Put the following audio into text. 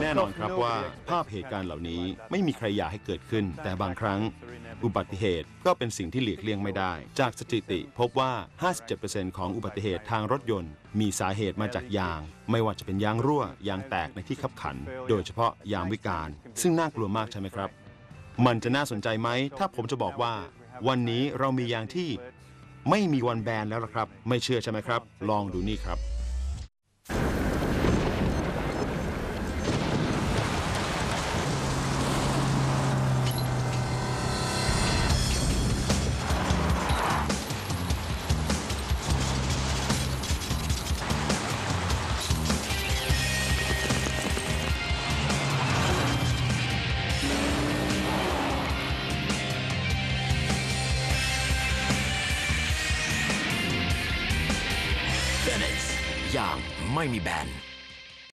แน่นอนครับว่าภาพเหตุการณ์เหล่านี้ไม่มีใครอยากให้เกิดขึ้น แต่บางครั้ง อุบัติเหตุก็เป็นสิ่งที่หลีกเลี่ยงไม่ได้ จากสถิติพบว่า 57%ของอุบัติเหตุทางรถยนต์ มีสาเหตุมาจากยาง ไม่ว่าจะเป็นยางรั่วยางแตกในที่ขับขัน โดยเฉพาะยางวิการ ซึ่งน่ากลัวมากใช่ไหมครับ มันจะน่าสนใจไหมถ้าผมจะบอกว่า วันนี้เรามียางที่ไม่มีวันแบนแล้วละครับ ไม่เชื่อใช่ไหมครับ ลองดูนี่ครับ อย่างไม่มีแบน